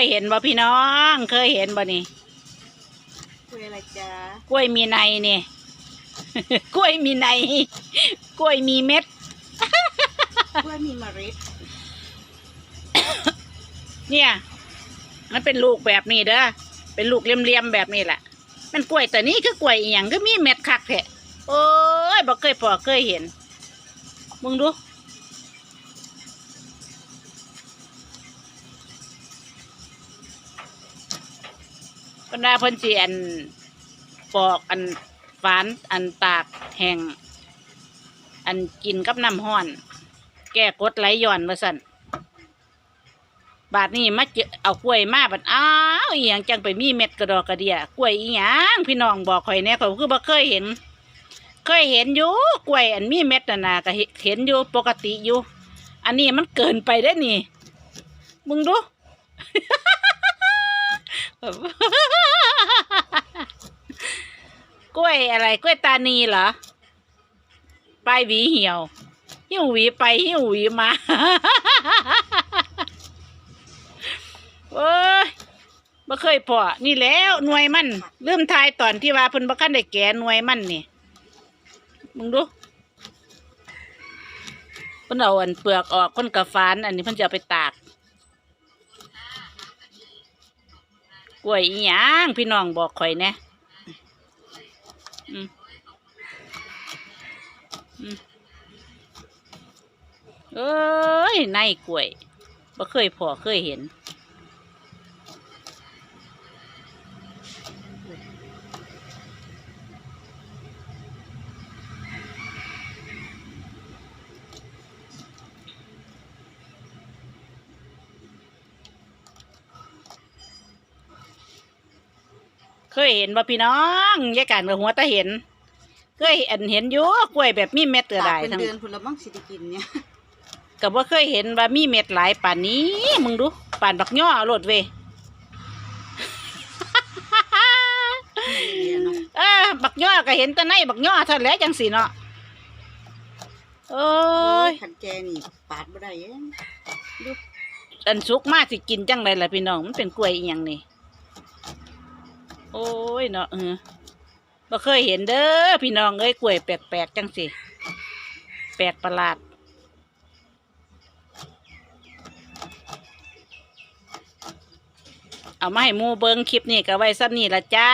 ยเห็นบ่พี่น้อง เคยเห็นบ่นี่คุยอะไรจ๊ะกล้วยมีในนี่ กล้วยมีใน กล้วยมีเม็ด กล้วยมีเมล็ด เนี่ย มันเป็นลูกแบบนี้เด้อ เป็นลูกเลี่ยมๆแบบนี้แหละ มันกล้วยแต่นี้คือกล้วยอีหยังก็มีเม็ดคักแท้โอ้ยบ่เคยพอเคยเห็นมึงดู บรรดาเพิ่นสิอันปอกอันฝานอันตากแห้งอันกินกับน้ำห้อน แก้กดไหลย้อนว่าสั่นบาดนี้มาเจอเอากล้วยมาบัดอ้าวอีหยังจังไปมีเม็ดกระดอกกระเดียกล้วยอีหยังพี่น้องบอกข่อยแน่ข่อยคือบ่เคยเห็น เคยเห็นอยู่กล้วยอันมีเม็ดน่ะนะก็เห็นอยู่ปกติอยู่ อันนี้มันเกินไปได้นี่มึงดู กล้วยอะไร กล้วยตานีเหรอปลายหวีเหี่ยว หิ้วหวีไปหิ้วหวีมาโอ้ยบ่เคยพอนี่แล้วหน่วยมันลืมทายตอนที่ว่าเพิ่นบ่คันได้แก่หน่วยมันนี่มึงดูเพิ่นเอาอันเปลือกออกเพิ่นกระฟาน อันนี้เพิ่นจะเอาไปตาก กล้วยอีหยังพี่น้องบอกข่อยแน่เอ้ยในกล้วยบ่เคยพอเคยเห็น เคยเห็นบ่พี่น้องยายการกับหัวตาเห็น เคยอันเห็นอยู่กล้วยแบบมีเม็ดเตือตาได้กเป็นทั้งเดือนผลมั่งสิได้กินเนี่ยก็บ่เคยเห็นว่ามีเม็ดหลายป่านนี้ มึงดูป่านบักย่อเอาโลดเวยเรียนเนาะเออบักย่อก็เห็นแต่ในบักย่อเท่านั้นแหล้วจังสิเนาะโอ้โอ้ยยขันแกนี่ปาดบ่ได้เองอันสุกมากสิกินจังไรล่ะพี่น้องมันเป็นกล้วยอีหยังนี่ โอ้ยเนาะเออบ่เคยเห็นเด้อพี่น้องเอ้ยกล้วยแปลกๆจังสิแปลกประหลาดเอามาให้หมูเบิงคลิปนี่ก็ไว้ซ้ำนี่ละจ้า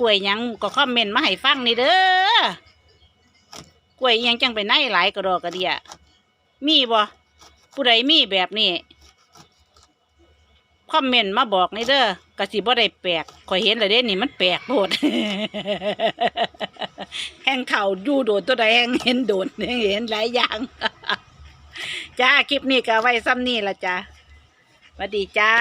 กล้วยยังก็คอมเมนต์มาให้ฟังนี่เด้อกล้วยอิหยังจังไปไหนหลายกระดอกกระเดียมีบ่ผู้ใดมีแบบนี้ คอมเมนต์มาบอกนี่เด้อกะสิบ่ได้แปลกข่อยเห็นแล้วเด้นี่มันแปลกโพด แห้งเข่าอยู่โดดตัวใดแห้งเห็นโดดแห้งเห็นหลายอย่าง จ้าคลิปนี้ก็ไว้ซ้ำนี่ละจ้าสวัสดีจ้า